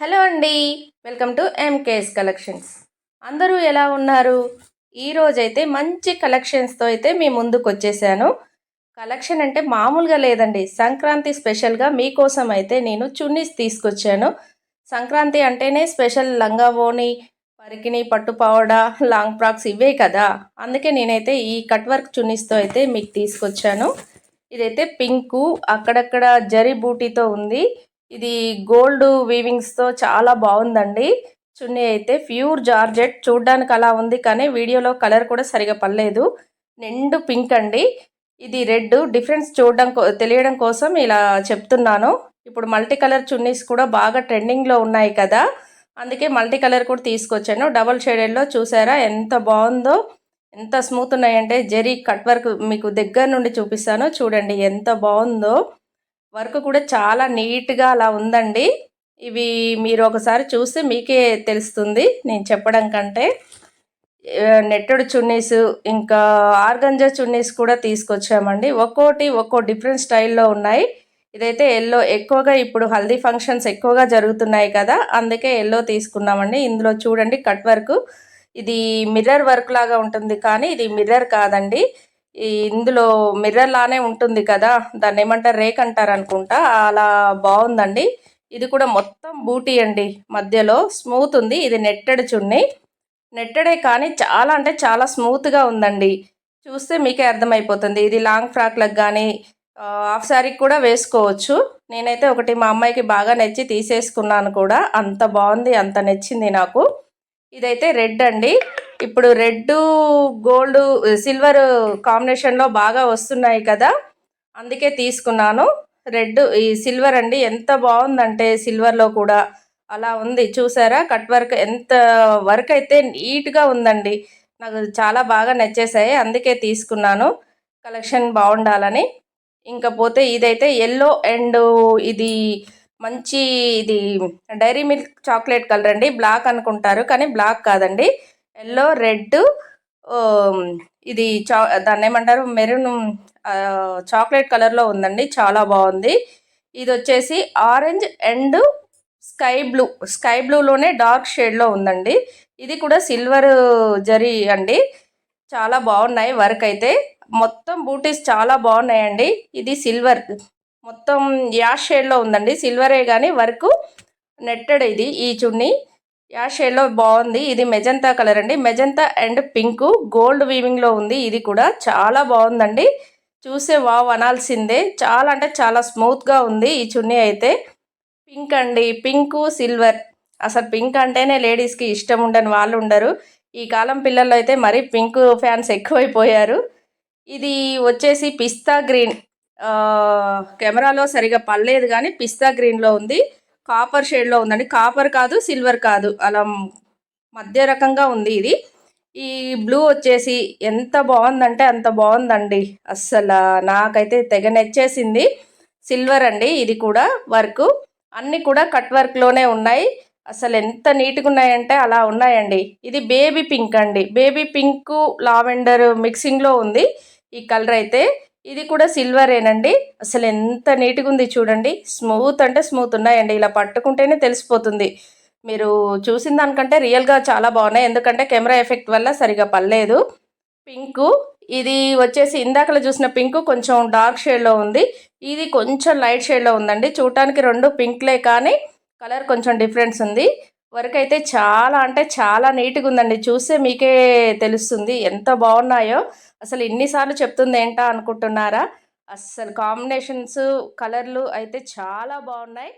Hello అండి. Welcome to MKS collections. అందరూ ఎలా ఉన్నారు? ఈరోజైతే మంచి కలెక్షన్స్తో అయితే మీ ముందుకు వచ్చేసాను కలెక్షన్ అంటే మామూలుగా లేదండి. సంక్రాంతి స్పెషల్గా మీకోసం అయితే నేను చున్నీస్ తీసుకొచ్చాను. సంక్రాంతి అంటేనే స్పెషల్ లంగా పరికిణి పట్టుపావడ లాంగ్ ఫ్రాక్స్ ఇవే కదా. అందుకే నేనైతే ఈ కట్ వర్క్ చున్నీస్తో అయితే మీకు తీసుకొచ్చాను. ఇదైతే పింకు అక్కడక్కడ జరీ బూటీతో ఉంది. ఇది గోల్డ్ వీవింగ్స్తో చాలా బాగుందండి. చున్నీ అయితే ప్యూర్ జార్జెట్. చూడ్డానికి అలా ఉంది కానీ వీడియోలో కలర్ కూడా సరిగా పడలేదు. నిండు పింక్ అండి. ఇది రెడ్. డిఫరెన్స్ చూడడం తెలియడం కోసం ఇలా చెప్తున్నాను. ఇప్పుడు మల్టీ కలర్ చున్నీస్ కూడా బాగా ట్రెండింగ్లో ఉన్నాయి కదా. అందుకే మల్టీ కలర్ కూడా తీసుకొచ్చాను. డబల్ షేడెడ్లో చూసారా ఎంత బాగుందో ఎంత స్మూత్ ఉన్నాయంటే జెరీ కట్ వర్క్ మీకు దగ్గర నుండి చూపిస్తాను. చూడండి ఎంత బాగుందో. వర్క్ కూడా చాలా నీట్గా అలా ఉందండి. ఇవి మీరు ఒకసారి చూస్తే మీకే తెలుస్తుంది నేను చెప్పడం కంటే. నెట్టడు చున్నీస్ ఇంకా ఆర్గంజా చున్నీస్ కూడా తీసుకొచ్చామండి. ఒక్కోటి ఒక్కో డిఫరెంట్ స్టైల్లో ఉన్నాయి. ఇదైతే ఎల్లో ఎక్కువగా ఇప్పుడు హల్దీ ఫంక్షన్స్ ఎక్కువగా జరుగుతున్నాయి కదా అందుకే ఎల్లో తీసుకున్నామండి. ఇందులో చూడండి కట్ వర్క్. ఇది మిర్రర్ వర్క్ లాగా ఉంటుంది కానీ ఇది మిర్రర్ కాదండి. ఇందులో మిర్రర్ లానే ఉంటుంది కదా దాన్ని ఏమంటారు రేక్ అంటారు అనుకుంటా అలా బాగుందండి. ఇది కూడా మొత్తం బూటీ అండి మధ్యలో స్మూత్ ఉంది ఇది నెట్టెడ్ చున్ని. నెట్టెడే కానీ చాలా అంటే చాలా స్మూత్గా ఉందండి. చూస్తే మీకే అర్థమైపోతుంది ఇది లాంగ్ ఫ్రాక్లకు కానీ హాఫ్ శారీకి కూడా వేసుకోవచ్చు. నేనైతే ఒకటి మా అమ్మాయికి బాగా నచ్చి తీసేసుకున్నాను కూడా అంత బాగుంది అంత నచ్చింది నాకు. ఇదైతే రెడ్ అండి. ఇప్పుడు రెడ్ గోల్డ్ సిల్వర్ కాంబినేషన్లో బాగా వస్తున్నాయి కదా. అందుకే తీసుకున్నాను. రెడ్ ఈ సిల్వర్ అండి ఎంత బాగుందంటే సిల్వర్లో కూడా అలా ఉంది. చూసారా? కట్ వర్క్ ఎంత వర్క్ అయితే నీట్గా ఉందండి. నాకు చాలా బాగా నచ్చేసాయి. అందుకే తీసుకున్నాను. కలెక్షన్ బాగుండాలని. ఇంకా పోతే ఇదైతే ఎల్లో అండ్ ఇది మంచి ఇది డైరీ మిల్క్ చాక్లెట్ కలర్ అండి. బ్లాక్ అనుకుంటారు. కానీ బ్లాక్ కాదండి. ఎల్లో రెడ్ ఇది చా దాన్ని ఏమంటారు? మెరూన్ చాక్లెట్ కలర్లో ఉందండి. చాలా బాగుంది. ఇది వచ్చేసి orange and sky blue. Sky బ్లూలోనే dark షేడ్లో ఉందండి. ఇది కూడా సిల్వర్ జరీ అండి. చాలా బాగున్నాయి వర్క్ అయితే. మొత్తం బూటీస్ చాలా బాగున్నాయండి. ఇది సిల్వర్. మొత్తం యాష్ షేడ్లో ఉందండి. సిల్వరే కానీ వర్క్ నెట్టెడ్ ఇది ఈ చున్నీ. యాష్ షేడ్లో బాగుంది. ఇది మెజంతా కలర్ అండి. Magenta and pink. గోల్డ్ వీవింగ్లో ఉంది. ఇది కూడా చాలా బాగుందండి. చూసే వావ్ అనాల్సిందే. చాలా అంటే చాలా స్మూత్గా ఉంది ఈ చున్నీ అయితే. పింక్ అండి. పింక్ సిల్వర్ అసలు పింక్ అంటేనే లేడీస్కి ఇష్టం ఉండని వాళ్ళు ఉండరు. ఈ కాలం పిల్లల్లో అయితే మరీ పింక్ ఫ్యాన్స్ ఎక్కువైపోయారు. ఇది వచ్చేసి పిస్తా గ్రీన్. కెమెరాలో సరిగా పడలేదు కానీ పిస్తా గ్రీన్లో ఉంది. కాపర్ షేడ్లో ఉందండి. కాపర్ కాదు సిల్వర్ కాదు. అలా మధ్య రకంగా ఉంది ఇది. ఈ బ్లూ వచ్చేసి ఎంత బాగుందంటే అంత బాగుందండి. అస్సలు నాకైతే తెగ నచ్చేసింది. సిల్వర్ అండి ఇది కూడా వర్క్. అన్నీ కూడా కట్ వర్క్లోనే ఉన్నాయి. అసలు ఎంత నీట్గా ఉన్నాయంటే అలా ఉన్నాయండి. ఇది బేబీ పింక్ అండి. బేబీ పింక్ లావెండర్ మిక్సింగ్లో ఉంది. ఈ కలర్ అయితే ఇది కూడా సిల్వరేనండి అసలు ఎంత నీట్గా ఉంది చూడండి. స్మూత్ అంటే స్మూత్ ఉన్నాయండి. ఇలా పట్టుకుంటేనే తెలిసిపోతుంది. మీరు చూసిన దానికంటే రియల్గా చాలా బాగున్నాయి. ఎందుకంటే కెమెరా ఎఫెక్ట్ వల్ల సరిగా పర్లేదు పింకు ఇది వచ్చేసి ఇందాకలో చూసిన పింక్ కొంచెం డార్క్ షేడ్లో ఉంది. ఇది కొంచెం లైట్ షేడ్లో ఉందండి. చూడటానికి రెండు పింక్లే కానీ కలర్ కొంచెం డిఫరెన్స్ ఉంది. వర్క్ అయితే చాలా అంటే చాలా నీట్గా ఉందండి. చూస్తే మీకే తెలుస్తుంది ఎంత బాగున్నాయో. అసలు ఇన్నిసార్లు చెప్తుంది ఏంటా అనుకుంటున్నారా? అస్సలు కాంబినేషన్స్ కలర్లు అయితే చాలా బాగున్నాయి.